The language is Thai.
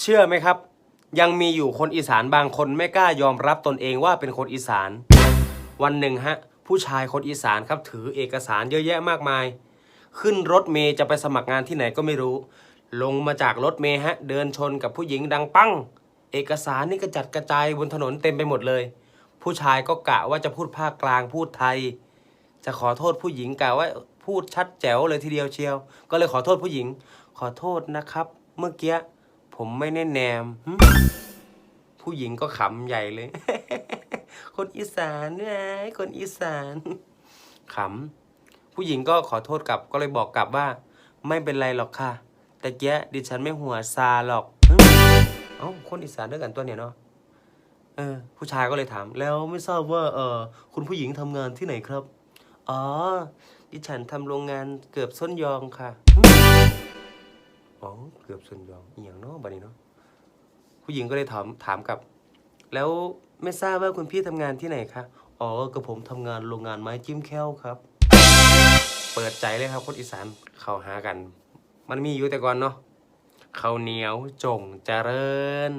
เชื่อไหมครับ ยังมีอยู่คนอีสานบางคนไม่กล้ายอมรับตนเองว่าเป็นคนอีสาน วันหนึ่งฮะ ผู้ชายคนอีสานครับถือเอกสารเยอะแยะมากมาย ขึ้นรถเมย์จะไปสมัครงานที่ไหนก็ไม่รู้ ลงมาจากรถเมย์ฮะ เดินชนกับผู้หญิงดังปัง เอกสารนี่กระจัดกระจายบนถนนเต็มไปหมดเลย ผู้ชายก็กะว่าจะพูดภาคกลางพูดไทย จะขอโทษผู้หญิงกะว่าพูดชัดแจ๋วเลยทีเดียวเชียว ก็เลยขอโทษผู้หญิง ขอโทษนะครับ เมื่อกี้ ผมไม่แน่แนม ผู้หญิงก็ขำใหญ่เลย คนอีสานไงคนอีสานขำผู้หญิงก็ขอโทษกลับก็เลยบอกกลับว่า ไม่เป็นไรหรอกค่ะ แต่แกดิฉันไม่หัวซาหรอกเอ้าคนอีสานด้วยกันตัวเนี่ยเนาะเออผู้ชายก็เลยถาม แล้วไม่ทราบว่าเออคุณผู้หญิงทำงานที่ไหนครับ อ๋อ ดิฉันทำโรงงานเกือบส้นยองค่ะ อ๋อเกือบส่วนยองอหย่างเนาะบัดนี้เนาะผู้หญิงก็เลยถามถามกลับ แล้วไม่ทราบว่าคุณพี่ทำงานที่ไหนคะอ๋อกับผมทำงานโรงงานไม้จิ้มแค้วครับ เปิดใจเลยครับคนอีสานเข้าหากัน มันมีอยู่แต่ก่อนเนาะข้าวเหนียวจงเจริญ